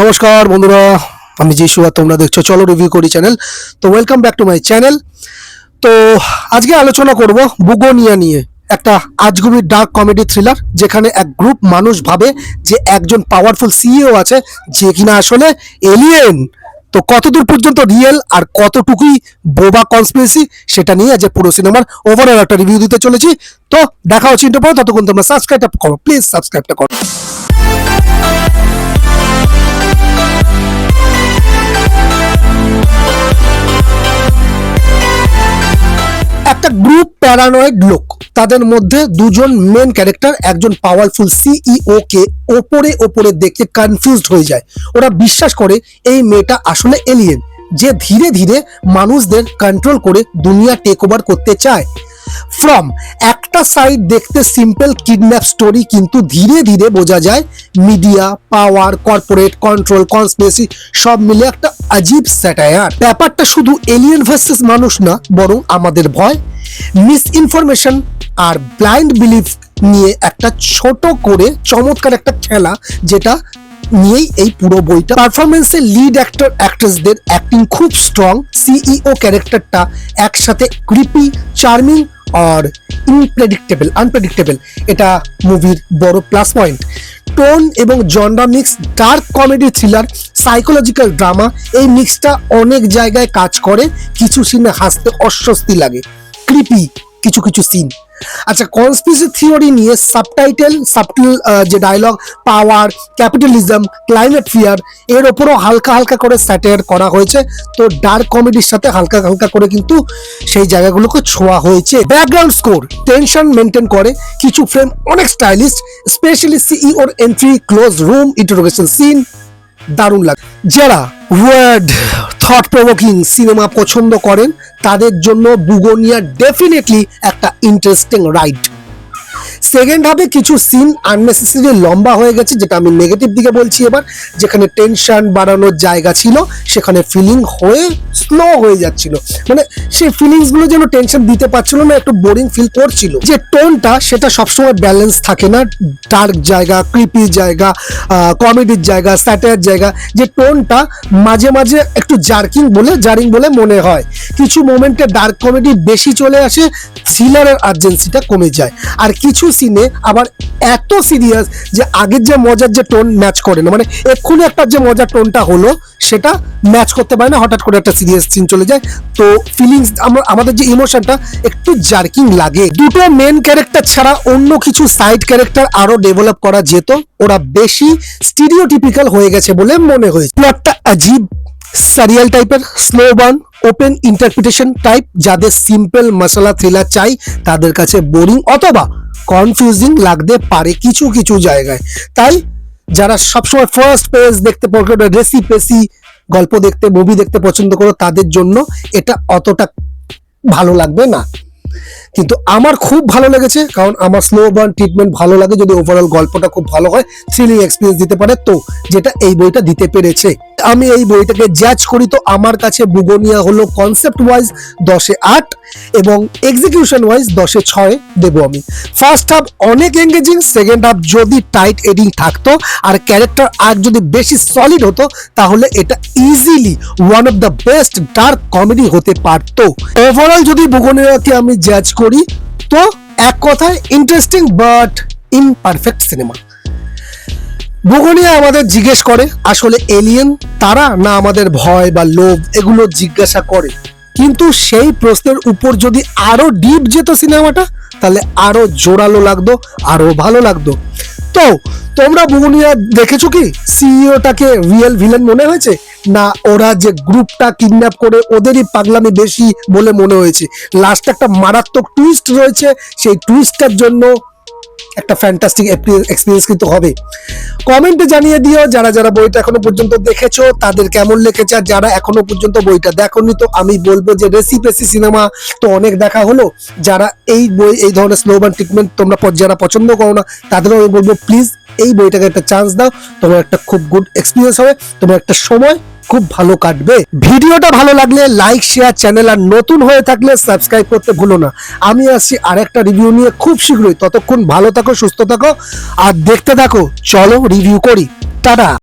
নমস্কার বন্ধুরা, আমি যিশু আর তোমরা দেখছ, চলো রিভিউ করি চ্যানেল তো welcome back to my channel তো আজকে আলোচনা করব বুগোনিয়া নিয়ে, একটা আজগুবি ডার্ক কমেডি থ্রিলার যেখানে এক গ্রুপ মানুষ ভাবে যে একজন পাওয়ারফুল সিইও আছে, যে কিনা আসলে এলিয়েন তো কতদূর পর্যন্ত রিয়েল আর কতটুকুই বোবা কনস্পিরেসি সেটা নিয়ে আজ পুরো সিনেমার ওভারঅল একটা রিভিউ দিতে চলেছি। তো দেখা হচ্ছে ইন্টার ততক্ষণ তোমরা সাবস্ক্রাইবটা করো প্লিজ সাবস্ক্রাইবটা করো। একটা গ্রুপ প্যারানয়েড লোক। তাদের মধ্যে দুজন মেন ক্যারেক্টার একজন পাওয়ারফুল সিইও কে ওপরে ওপরে দেখে কনফিউজড হয়ে যায়। ওরা বিশ্বাস করে এই মেয়েটা আসলে এলিয়েন যে ধীরে ধীরে মানুষদের কন্ট্রোল করে দুনিয়া টেক ওভার করতে চায়। ফ্রম একটা সাইড দেখতে সিম্পল কিডন্যাপ স্টোরি কিন্তু ধীরে ধীরে বোঝা যায় media power corporate control conspiracy সব মিলে একটা আজীব স্যাটায়ার ব্যাপারটা শুধু এলিয়েন ভার্সেস মানুষ না, বরং আমাদের ভয় মিস ইনফরমেশন আর ব্লাইন্ড বিলিফ নিয়ে একটা ছোট করে চমৎকার একটা খেলা যেটা নিয়েই এই পুরো বইটা। পারফরমেন্সে লিড অ্যাক্টর অ্যাক্ট্রেসদের অ্যাক্টিং খুব স্ট্রং সিইও ক্যারেক্টারটা একসাথে ক্রিপি চার্মিং আর ইনপ্রেডিক্টেবল আনপ্রেডিক্টেবল এটা মুভির বড় প্লাস পয়েন্ট টোন এবং genre mix dark comedy thriller psychological drama এই মিক্সটা অনেক জায়গায় কাজ করে। কিছু সিনে হাসতে অস্বস্তি লাগে। ক্রিপি কিছু কিছু সিন আচ্ছা কনস্পিরেসি থিওরি নিয়ে সাবটাইটেল সাবটিল যে dialogue power capitalism climate fear এর ওপরও হালকা হালকা করে স্যাটায়ার করা হয়েছে। তো ডার্ক কমেডির সাথে হালকা হালকা করে কিন্তু সেই জায়গাগুলোকে ছোঁয়া হয়েছে। ব্যাকগ্রাউন্ড স্কোর টেনশন মেনটেন করে। কিছু ফ্রেম অনেক stylish specially সিইওর entry close room interrogation scene দারুণ লাগে যারা ওয়ার্ড থট প্রভোকিং সিনেমা পছন্দ করেন তাদের জন্য বুগোনিয়া ডেফিনেটলি একটা ইন্টারেস্টিং রাইড সেকেন্ড হাফে কিছু সিন আননেসেসারি লম্বা হয়ে গেছে, যেটা আমি নেগেটিভ দিকে বলছি এবার, যেখানে টেনশন বাড়ানোর জায়গা ছিল, সেখানে ফিলিং হয়ে স্লো হয়ে যাচ্ছিল। মানে সেই ফিলিংসগুলো যেন টেনশন দিতে পারছিল না, একটু বোরিং ফিল করছিল। যে টোনটা সেটা সবসময় ব্যালেন্স থাকে না ডার্ক জায়গা ক্রিপি জায়গা কমেডির জায়গা স্যাটার জায়গা, যে টোনটা মাঝে মাঝে একটু জার্কিং বলে জারিং বলে মনে হয়। কিছু মোমেন্টে ডার্ক কমেডি বেশি চলে আসে থ্রিলারের আর্জেন্সিটা কমে যায়। আর কিছু সিনে আবার এত সিরিয়াস যে আগের যে মজার যে টোন ম্যাচ করে না মানে এক্ষুনি একটা যে মজার টোনটা হলো, সেটা ম্যাচ করতে পারে না, হঠাৎ করে একটা সিরিয়াস সিন চলে যায়। তো ফিলিংস আমরা আমাদের যে ইমোশনটা একটু জার্কিং লাগে। দুটো মেন ক্যারেক্টার ছাড়া অন্য কিছু সাইড ক্যারেক্টার আরও ডেভেলপ করা যেত, ওরা বেশি স্টিরিওটিপিক্যাল হয়ে গেছে বলে মনে হয়েছে। প্লটটা আজীব সারিয়াল টাইপের slow burn open interpretation type যাদের সিম্পল মশলা থ্রিলার চাই, তাদের কাছে বোরিং অথবা কনফিউজিং লাগতে পারে কিছু কিছু জায়গায়। তাই যারা সবসময় ফার্স্ট পেজ দেখতে রেসি রেসিপেসি গল্প দেখতে মুভি দেখতে পছন্দ করো, তাদের জন্য এটা অতটা ভালো লাগবে না। কিন্তু আমার খুব ভালো লেগেছে, কারণ আমার স্লো বার্ন ট্রিটমেন্ট ভালো লাগে, যদি ওভারঅল গল্পটা খুব ভালো হয় থ্রিলিং এক্সপিরিয়েন্স দিতে পারে। তো যেটা এই বইটা দিতে পেরেছে। আমি এই বইটাকে জাজ করি তো আমার কাছে বুগোনিয়া হলো কনসেপ্ট ওয়াইজ দশে আট এবং এক্সিকিউশন ওয়াইজ দশে ছয় দেবো আমি। ফার্স্ট হাফ অনেক এঙ্গেজিং সেকেন্ড হাফ যদি টাইট এডিং থাকতো, আর ক্যারেক্টার আর যদি বেশি সলিড হতো, তাহলে এটা easily one of the best dark comedy হতে পারতো। ওভারঅল যদি বুগোনিয়াকে আমি জাজ করি তো এক কথায় ইন্টারেস্টিং বাট ইমপারফেক্ট সিনেমা ভূগোলিয়া আমাদের জিজ্ঞেস করে, আসলে এলিয়েন তারা না আমাদের ভয় বা লোভ, এগুলো জিজ্ঞাসা করে? কিন্তু সেই প্রশ্নের উপর যদি আরও ডিপ যেত সিনেমাটা, তাহলে আরও জোরালো লাগতো আরও ভালো লাগতো। তো, তোমরা বুগনিয়া দেখেছ কি? সিইওটাকে রিয়েল ভিলেন মনে হয়েছে? না, ওরা যে গ্রুপটা কিডন্যাপ করে ওদেরই পাগলামি বেশি বলে মনে হয়েছে? লাস্টে একটা মারাত্মক টুইস্ট রয়েছে, সেই টুইস্টটার জন্য একটা ফ্যান্টাস্টিক এক্সপিরিয়েন্স কিন্তু হবে। কমেন্টে জানিয়ে দিও যারা যারা বইটা এখনও পর্যন্ত দেখেছ, তাদের কেমন লেগেছে, আর যারা এখনও পর্যন্ত বইটা দেখোনি, তো আমি বলব যে রেসিপেসি সিনেমা তো অনেক দেখা হলো। যারা এই বই, এই ধরনের স্লোবান ট্রিটমেন্ট তোমরা যারা পছন্দ করো না, তাদেরও আমি বলব প্লিজ এই বইটাকে একটা চান্স দাও। তোমার একটা খুব গুড এক্সপিরিয়েন্স হবে। তোমার একটা সময় খুব ভালো কাটবে। ভিডিওটা ভালো লাগলে লাইক শেয়ার চ্যানেল আর নতুন হয়ে থাকলে সাবস্ক্রাইব করতে ভুলো না। আমি আসছি আরেকটা রিভিউ নিয়ে খুব শীঘ্রই। ততক্ষণ ভালো থাকো, সুস্থ থাকো, আর দেখতে থাকো। চলো রিভিউ করি। টাটা।